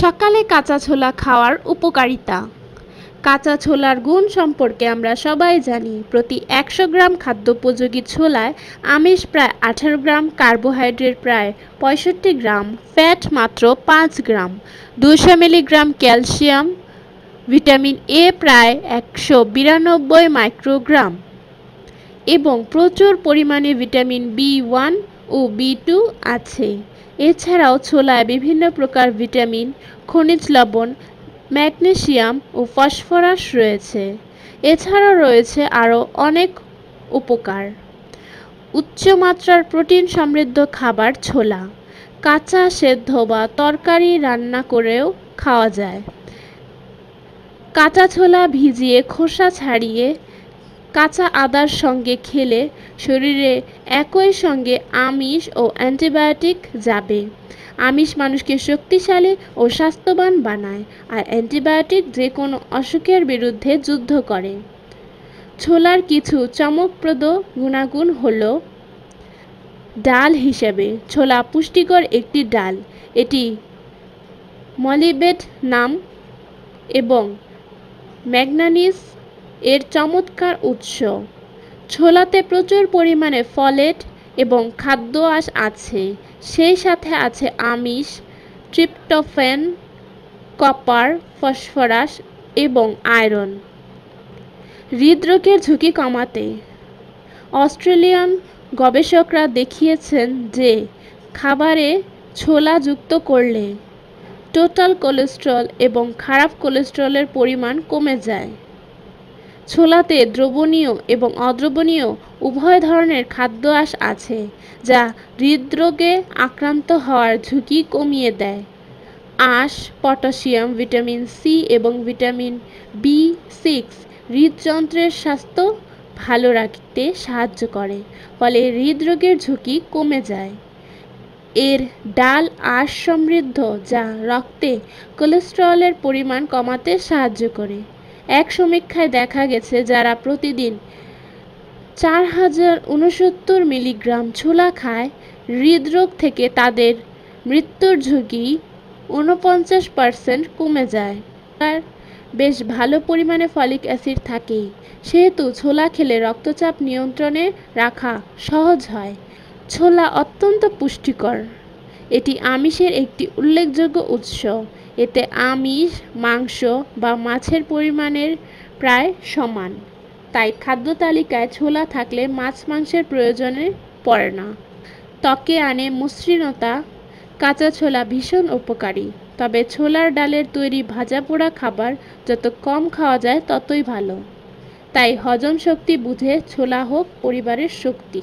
সকালে কাঁচা ছোলা খাওয়ার উপকারিতা। কাঁচা ছোলার গুণ সম্পর্কে আমরা সবাই জানি। প্রতি একশো গ্রাম খাদ্যোপযোগী ছোলায় আমিষ প্রায় আঠারো গ্রাম, কার্বোহাইড্রেট প্রায় পঁয়ষট্টি গ্রাম, ফ্যাট মাত্র পাঁচ গ্রাম দুশো মিলিগ্রাম ক্যালসিয়াম, ভিটামিন এ প্রায় একশো বিরানব্বই মাইক্রোগ্রাম এবং প্রচুর পরিমাণে ভিটামিন বি ওয়ান ও বি টু আছে। এছাড়াও ছোলায় বিভিন্ন প্রকার ভিটামিন, খনিজ লবণ, ম্যাগনেসিয়াম ও ফসফরাস রয়েছে। এছাড়াও রয়েছে আরও অনেক উপকার। উচ্চমাত্রার প্রোটিন সমৃদ্ধ খাবার ছোলা। কাঁচা, সেদ্ধ বা তরকারি রান্না করেও খাওয়া যায়। কাঁচা ছোলা ভিজিয়ে খোসা ছাড়িয়ে কাঁচা আদার সঙ্গে খেলে শরীরে একই সঙ্গে আমিষ ও অ্যান্টিবায়োটিক যাবে। আমিষ মানুষকে শক্তিশালী ও স্বাস্থ্যবান বানায় আর অ্যান্টিবায়োটিক যে কোনো অসুখের বিরুদ্ধে যুদ্ধ করে। ছোলার কিছু চমকপ্রদ গুণাগুণ হল ডাল হিসেবে ছোলা পুষ্টিকর একটি ডাল। এটি মলিবেট নাম এবং ম্যাগনানিস এর চমৎকার উৎস। ছোলাতে প্রচুর পরিমাণে ফলেট এবং খাদ্য আঁশ আছে। সেই সাথে আছে আমিষ, ট্রিপ্টোফ্যান, কপার, ফসফরাস এবং আয়রন। হৃদরোগের ঝুঁকি কমাতে। অস্ট্রেলিয়ান গবেষকরা দেখিয়েছেন যে, খাবারে ছোলা যুক্ত করলে টোটাল কোলেস্ট্রল এবং খারাপ কোলেস্ট্রলের পরিমাণ কমে যায়। ছোলাতে দ্রবণীয় এবং অদ্রবণীয় উভয় ধরনের খাদ্য আঁশ আছে, যা হৃদরোগে আক্রান্ত হওয়ার ঝুঁকি কমিয়ে দেয়। আঁশ, পটাশিয়াম, ভিটামিন সি এবং ভিটামিন বি সিক্স হৃদযন্ত্রের স্বাস্থ্য ভালো রাখতে সাহায্য করে, ফলে হৃদরোগের ঝুঁকি কমে যায়। এর ডাল আঁশ সমৃদ্ধ, যা রক্তে কোলেস্টেরলের পরিমাণ কমাতে সাহায্য করে। এক সমীক্ষায় দেখা গেছে যারা প্রতিদিন চার হাজার উনসত্তর মিলিগ্রাম ছোলা খায়, হৃদরোগ থেকে তাদের মৃত্যুর ঝুঁকি ঊনপঞ্চাশ পার্সেন্ট কমে যায়। আর বেশ ভালো পরিমাণে ফলিক অ্যাসিড থাকেই, সেহেতু ছোলা খেলে রক্তচাপ নিয়ন্ত্রণে রাখা সহজ হয়। ছোলা অত্যন্ত পুষ্টিকর। এটি আমিষের একটি উল্লেখযোগ্য উৎস। এতে আমিষ, মাংস বা মাছের পরিমাণের প্রায় সমান। তাই খাদ্য তালিকায় ছোলা থাকলে মাছ মাংসের প্রয়োজনে পড়ে না। ত্বকে আনে মসৃণতা, কাঁচা ছোলা ভীষণ উপকারী। তবে ছোলার ডালের তৈরি ভাজা পোড়া খাবার যত কম খাওয়া যায় ততই ভালো। তাই হজম শক্তি বুঝে ছোলা হোক পরিবারের শক্তি।